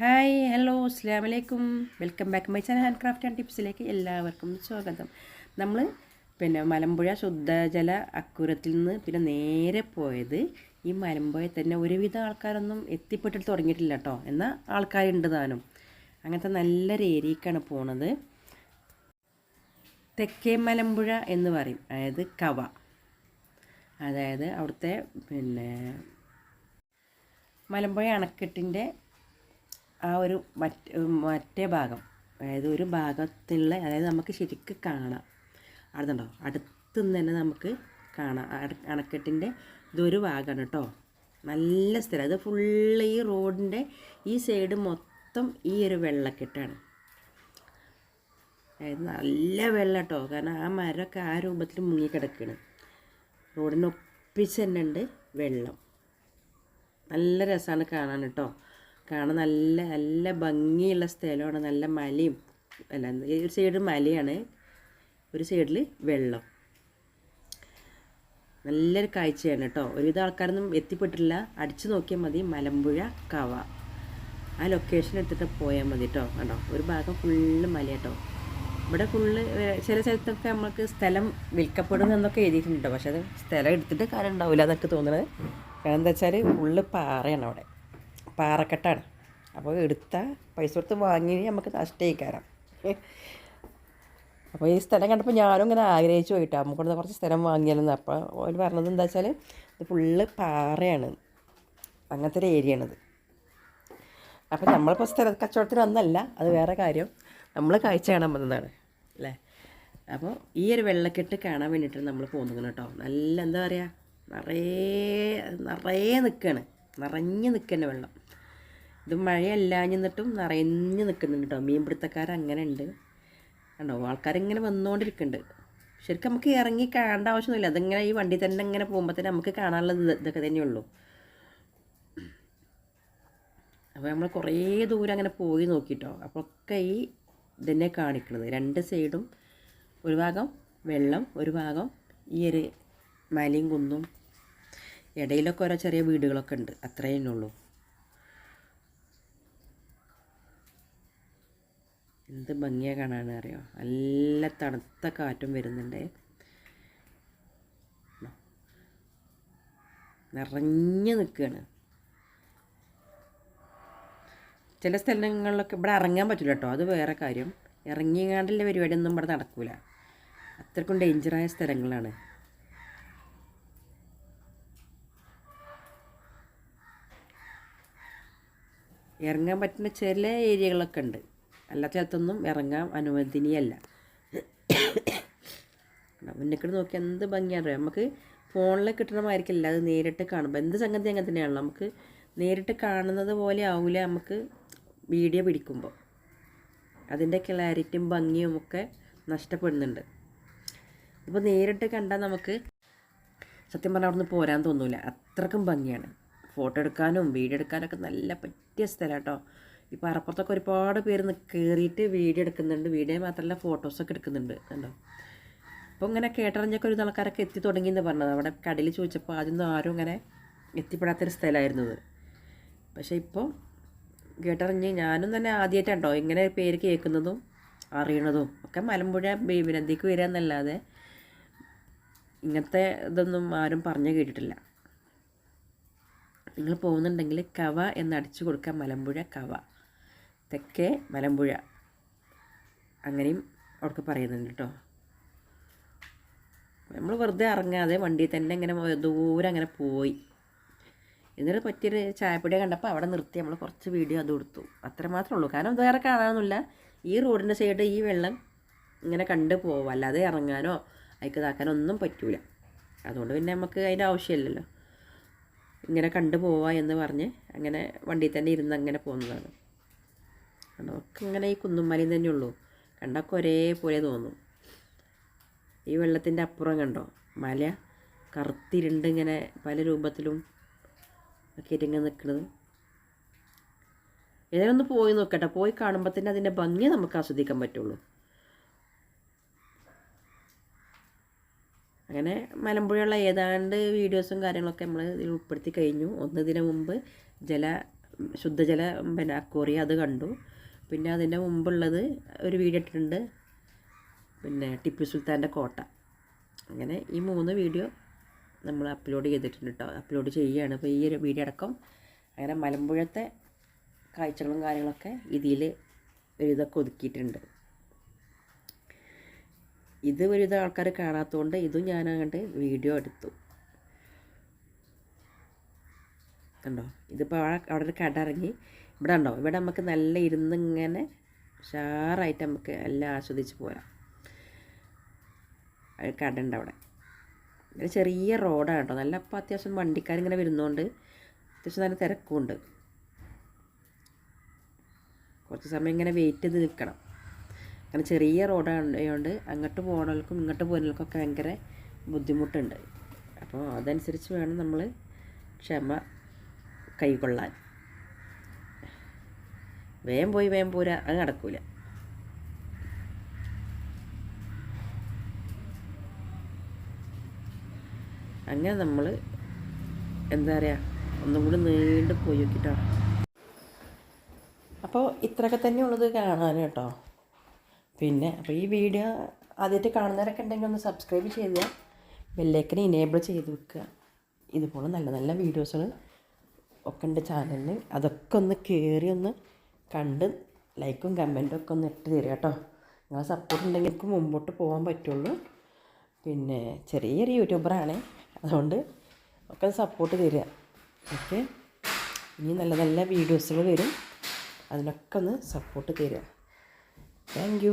Hi hello അസ്സാം വലൈക്കും welcome back my channel hand craft and ടിപ്സിലേക്ക് എല്ലാവർക്കും സ്വാഗതം. നമ്മൾ പിന്നെ മലമ്പുഴ ശുദ്ധജല അക്കുരത്തിൽ നിന്ന് പിന്നെ നേരെ പോയത് ഈ മലമ്പുഴയിൽ തന്നെ ഒരുവിധ ആൾക്കാരൊന്നും എത്തിപ്പെട്ടിട്ട് തുടങ്ങിയിട്ടില്ല കേട്ടോ എന്നാൽ ആൾക്കാരുണ്ട് താനും. അങ്ങനത്തെ നല്ലൊരു ഏരിയക്കാണ് പോണത്. തെക്കേ മലമ്പുഴ എന്ന് പറയും. അതായത് കവ. അതായത് അവിടുത്തെ പിന്നെ മലമ്പുഴ അണക്കെട്ടിന്റെ ആ ഒരു മറ്റ് മറ്റേ ഭാഗം അതായത് ഒരു ഭാഗത്തുള്ള അതായത് നമുക്ക് ശരിക്കും കാണാം. അടുത്തുണ്ടോ? അടുത്തു തന്നെ നമുക്ക് കാണാം. അണക്കെട്ടിന്റെ ഇതൊരു ഭാഗമാണ് കേട്ടോ. നല്ല സ്ഥലം. അത് ഫുള്ള് ഈ റോഡിന്റെ ഈ സൈഡ് മൊത്തം ഈ ഒരു വെള്ളക്കെട്ടാണ്. അതായത് നല്ല വെള്ളം കേട്ടോ. കാരണം ആ മരമൊക്കെ ആ രൂപത്തിൽ മുങ്ങിക്കിടക്കുകയാണ് റോഡിനൊപ്പിച്ച് തന്നെ ഉണ്ട് വെള്ളം. നല്ല രസമാണ് കാണാൻ കേട്ടോ. കാണാൻ നല്ല നല്ല ഭംഗിയുള്ള സ്ഥലമാണ്. നല്ല മലയും അല്ല ഒരു സൈഡ് മലയാണ്. ഒരു സൈഡിൽ വെള്ളം. നല്ലൊരു കാഴ്ചയാണ് കേട്ടോ ഒരുവിധ ആൾക്കാരൊന്നും എത്തിപ്പെട്ടില്ല അടിച്ചു നോക്കിയാൽ മതി. മലമ്പുഴ കവ. ആ ലൊക്കേഷൻ എടുത്തിട്ട് പോയാൽ മതി കേട്ടോ കണ്ടോ? ഒരു ഭാഗം ഫുള്ള് മല കേട്ടോ ഇവിടെ ഫുള്ള് ചില സ്ഥലത്തൊക്കെ നമുക്ക് സ്ഥലം വിൽക്കപ്പെടും എന്നൊക്കെ എഴുതിയിട്ടുണ്ട് പക്ഷെ അത് സ്ഥലം എടുത്തിട്ട് കാര്യം ഉണ്ടാവില്ല എന്നൊക്കെ തോന്നുന്നത് കാരണം എന്താ വെച്ചാൽ ഫുള്ള് പാറയാണ് അവിടെ. പാറക്കെട്ടാണ്. അപ്പോൾ എടുത്ത പൈസ കൊടുത്ത് വാങ്ങി നമുക്ക് നഷ്ടയിക്കാരം അപ്പോൾ ഈ സ്ഥലം കണ്ടപ്പോൾ ഞാനും ഇങ്ങനെ ആഗ്രഹിച്ചു പോയിട്ടോ. നമുക്കിവിടെ കുറച്ച് സ്ഥലം വാങ്ങിയാലെന്ന്. അപ്പോൾ അവർ പറഞ്ഞത് എന്താ വെച്ചാൽ ഇത് ഫുള്ള് പാറയാണ്. അങ്ങനത്തെ ഒരു ഏരിയയാണിത് അപ്പോൾ നമ്മളിപ്പോൾ സ്ഥല കച്ചവടത്തിന് വന്നല്ല. അത് വേറെ കാര്യം. നമ്മൾ കാഴ്ച കാണാൻ വന്നതാണ്. അല്ലേ? അപ്പോൾ ഈ ഒരു വെള്ളക്കെട്ട് കാണാൻ വേണ്ടിയിട്ടാണ് നമ്മൾ പോകുന്നത് കേട്ടോ. നല്ല എന്താ പറയുക? നിറയെ നിറയെ നിൽക്കുകയാണ്. നിറഞ്ഞ് നിൽക്കുന്ന വെള്ളം. ഇത് മഴയല്ലാഞ്ഞിട്ടും നിറഞ്ഞു നിൽക്കുന്നുണ്ട് കേട്ടോ മീൻപിടുത്തക്കാർ അങ്ങനെ ഉണ്ട് കണ്ടോ ആൾക്കാരിങ്ങനെ വന്നുകൊണ്ടിരിക്കുന്നുണ്ട് ശരിക്കും നമുക്ക് ഇറങ്ങി കാണേണ്ട ആവശ്യമൊന്നുമില്ല. അതിങ്ങനെ ഈ വണ്ടി തന്നെ ഇങ്ങനെ പോകുമ്പോൾ തന്നെ നമുക്ക് കാണാനുള്ളത് ഇത് ഇതൊക്കെ തന്നെയുള്ളൂ അപ്പോൾ നമ്മൾ കുറേ ദൂരം അങ്ങനെ പോയി നോക്കിയിട്ടോ അപ്പോൾ ഒക്കെ ഈ ഇതന്നെ കാണിക്കുന്നത് രണ്ട് സൈഡും ഒരു ഭാഗം വെള്ളം ഒരു ഭാഗം ഈ ഒരു മലയും കുന്നും. ഇടയിലൊക്കെ ഓരോ ചെറിയ വീടുകളൊക്കെ ഉണ്ട്. അത്രയേ ഉള്ളൂ. എന്ത് ഭംഗിയാണ് കാണാൻ അറിയോ? നല്ല തണുത്ത കാറ്റും വരുന്നുണ്ട്. നിറഞ്ഞു നിൽക്കുകയാണ് ചില സ്ഥലങ്ങളിലൊക്കെ ഇവിടെ ഇറങ്ങാൻ പറ്റില്ല കേട്ടോ അത് വേറെ കാര്യം. ഇറങ്ങിയാണ്ടുള്ള പരിപാടിയൊന്നും ഇവിടെ നടക്കൂല. അത്രക്കും ഡേഞ്ചറായ സ്ഥലങ്ങളാണ്. ഇറങ്ങാൻ പറ്റുന്ന ചില ഏരിയകളൊക്കെ ഉണ്ട്. അല്ലാത്ത സ്ഥലത്തൊന്നും ഇറങ്ങാൻ അനുവദനീയല്ല. മുന്നേക്കിട്ട് നോക്കി എന്ത് ഭംഗിയാണ് നമുക്ക് ഫോണിൽ കിട്ടണമായിരിക്കില്ല അത് നേരിട്ട് കാണുമ്പോൾ എന്ത് സംഗതി അങ്ങനെ തന്നെയാണല്ലോ? നമുക്ക് നേരിട്ട് കാണുന്നത് പോലെ ആവില്ല നമുക്ക് വീഡിയോ പിടിക്കുമ്പോൾ അതിന്റെ ക്ലാരിറ്റിയും ഭംഗിയും ഒക്കെ നഷ്ടപ്പെടുന്നുണ്ട്. ഇപ്പോൾ നേരിട്ട് കണ്ടാൽ നമുക്ക് സത്യം പറഞ്ഞാൽ അവിടുന്ന് പോരാൻ തോന്നില്ല അത്രക്കും ഭംഗിയാണ്. ഫോട്ടോ എടുക്കാനും വീഡിയോ എടുക്കാനൊക്കെ നല്ല പറ്റിയ സ്ഥലം കേട്ടോ ഈ അറപ്പുറത്തൊക്കെ ഒരുപാട് പേര് കയറിയിട്ട് വീഡിയോ എടുക്കുന്നുണ്ട്. വീഡിയോ മാത്രമല്ല ഫോട്ടോസൊക്കെ എടുക്കുന്നുണ്ട്. കണ്ടോ? അപ്പോൾ ഇങ്ങനെ കേട്ടറിഞ്ഞൊക്കെ ഒരു ആൾക്കാരൊക്കെ എത്തി തുടങ്ങി എന്ന് പറഞ്ഞത്. അവിടെ കടയിൽ ചോദിച്ചപ്പോൾ ആദ്യമൊന്നും ആരും ഇങ്ങനെ എത്തിപ്പെടാത്തൊരു സ്ഥലമായിരുന്നു അത് പക്ഷേ ഇപ്പോൾ കേട്ടറിഞ്ഞ് ഞാനും തന്നെ ആദ്യമായിട്ടാണ്ടോ ഇങ്ങനെ പേര് കേൾക്കുന്നതും അറിയണതും. ഒക്കെ മലമ്പുഴ ബേബിനന്ദിക്ക് വരിക എന്നല്ലാതെ ഇങ്ങനത്തെ ഇതൊന്നും ആരും പറഞ്ഞു കേട്ടിട്ടില്ല. നിങ്ങൾ പോകുന്നുണ്ടെങ്കിൽ കവ എന്ന് അടിച്ചു കൊടുക്കുക മലമ്പുഴ കവ. തെക്കേ മലമ്പുഴ. അങ്ങനെയും അവർക്ക് പറയുന്നുണ്ട് കേട്ടോ. നമ്മൾ വെറുതെ ഇറങ്ങാതെ വണ്ടിയിൽ തന്നെ ഇങ്ങനെ ദൂരം അങ്ങനെ പോയി. എന്നിട്ട് പറ്റിയൊരു ചായപ്പൊടി കണ്ടപ്പോൾ അവിടെ നിർത്തി. നമ്മൾ കുറച്ച് വീഡിയോ അത് കൊടുത്തു. അത്ര മാത്രമേ ഉള്ളൂ. കാരണം വേറെ കാണാനൊന്നുമില്ല. ഈ റോഡിന്റെ സൈഡ് ഈ വെള്ളം ഇങ്ങനെ കണ്ട് പോവും. അല്ലാതെ ഇറങ്ങാനോ അതിക്ക് ഇതാക്കാനോ ഒന്നും പറ്റൂല. അതുകൊണ്ട് പിന്നെ നമുക്ക് അതിന്റെ ആവശ്യമില്ലല്ലോ. ഇങ്ങനെ കണ്ടു പോവാ എന്ന് പറഞ്ഞ് അങ്ങനെ വണ്ടിയിൽ തന്നെ ഇരുന്ന് അങ്ങനെ പോകുന്നതാണ്. നമുക്ക് ഇങ്ങനെ ഈ കുന്നുമലയും തന്നെ ഉള്ളൂ. കണ്ടൊക്കെ ഒരേപോലെ തോന്നും. ഈ വെള്ളത്തിന്റെ അപ്പുറം കണ്ടോ? മല കറുത്തിരുണ്ട് ഇങ്ങനെ പല രൂപത്തിലും ഒക്കെ ഇരിങ്ങനെ നിൽക്കുന്നത് ഏതായാലും ഒന്ന് പോയി നോക്കട്ടെ. പോയി കാണുമ്പോൾ തന്നെ അതിന്റെ ഭംഗി നമുക്ക് ആസ്വദിക്കാൻ പറ്റുള്ളൂ. അങ്ങനെ മലമ്പുഴയുള്ള ഏതാണ്ട് വീഡിയോസും കാര്യങ്ങളൊക്കെ നമ്മൾ ഇതിൽ ഉൾപ്പെടുത്തി കഴിഞ്ഞു. ഒന്ന് മുമ്പ് ജല ശുദ്ധജല പിന്നെ അക്വറി അത് കണ്ടു. പിന്നെ അതിന്റെ മുമ്പുള്ളത് ഒരു വീഡിയോ ഇട്ടിട്ടുണ്ട് പിന്നെ ടിപ്പു സുൽത്താന്റെ കോട്ട. അങ്ങനെ ഈ മൂന്ന് വീഡിയോ നമ്മൾ അപ്ലോഡ് ചെയ്തിട്ടുണ്ട് കേട്ടോ അപ്ലോഡ് ചെയ്യുകയാണ്. അപ്പോൾ ഈ ഒരു വീഡിയോ അടക്കം അങ്ങനെ മലമ്പുഴത്തെ കാഴ്ചകളും കാര്യങ്ങളൊക്കെ ഇതിൽ ഒരുവിധമൊക്കെ ഒതുക്കിയിട്ടുണ്ട്. ഇത് ഒരുവിധം ആൾക്കാർ കാണാത്തതുകൊണ്ട് ഇതും ഞാൻ അങ്ങോട്ട് വീഡിയോ എടുത്തു. കണ്ടോ? ഇതിപ്പോൾ അവിടെ അവിടെ ഒരു കടറങ്ങി ഇവിടെ ഉണ്ടോ ഇവിടെ നമുക്ക് നല്ല ഇരുന്ന് ഇങ്ങനെ ഉഷാറായിട്ട് നമുക്ക് എല്ലാം ആസ്വദിച്ച് പോരാം. ഒരു കടയുണ്ട് അവിടെ. ഒരു ചെറിയ റോഡാണ് കേട്ടോ. നല്ല അപ്പോൾ അത്യാവശ്യം വണ്ടിക്കാരിങ്ങനെ വരുന്നതുകൊണ്ട് അത്യാവശ്യം നല്ല തിരക്കുമുണ്ട്. കുറച്ച് സമയം ഇങ്ങനെ വെയിറ്റ് ചെയ്ത് നിൽക്കണം. അങ്ങനെ ചെറിയ റോഡായതുകൊണ്ട് അങ്ങോട്ട് പോകണവർക്കും ഇങ്ങോട്ട് പോകുന്നവർക്കൊക്കെ ഭയങ്കര ബുദ്ധിമുട്ടുണ്ട്. അപ്പോൾ അതനുസരിച്ച് വേണം നമ്മൾ ക്ഷമ കൈകൊള്ളാൻ. വേം പോയി വേം പോരാ അത് നടക്കൂല. അങ്ങനെ നമ്മൾ എന്താ പറയുക ഒന്നും കൂടി നീണ്ടു പോയി നോക്കിയിട്ടാണ് അപ്പോൾ ഇത്രയൊക്കെ തന്നെ ഉള്ളത് കാണാൻ കേട്ടോ. പിന്നെ അപ്പോൾ ഈ വീഡിയോ ആദ്യമായിട്ട് കാണുന്നവരൊക്കെ ഉണ്ടെങ്കിൽ ഒന്ന് സബ്സ്ക്രൈബ് ചെയ്യുക. ബെല്ലൈക്കനെ ഇനേബിൾ ചെയ്ത് വെക്കുക. ഇതുപോലെ നല്ല നല്ല വീഡിയോസുകൾ ഒക്കെ ഉണ്ട് ചാനലിന് അതൊക്കെ ഒന്ന് കയറി ഒന്ന് കണ്ട് ലൈക്കും കമന്റും ഒക്കെ ഒന്ന് ഇട്ട് തരിക കേട്ടോ നിങ്ങളെ സപ്പോർട്ട് ഉണ്ടെങ്കിൽ എനിക്ക് മുമ്പോട്ട് പോകാൻ പറ്റുള്ളൂ. പിന്നെ ചെറിയൊരു യൂട്യൂബറാണ് അതുകൊണ്ട് ഒക്കെ സപ്പോർട്ട് തരിക. ഓക്കെ ഇനി നല്ല നല്ല വീഡിയോസുകൾ വരും. അതിനൊക്കെ ഒന്ന് സപ്പോർട്ട് തരിക. താങ്ക്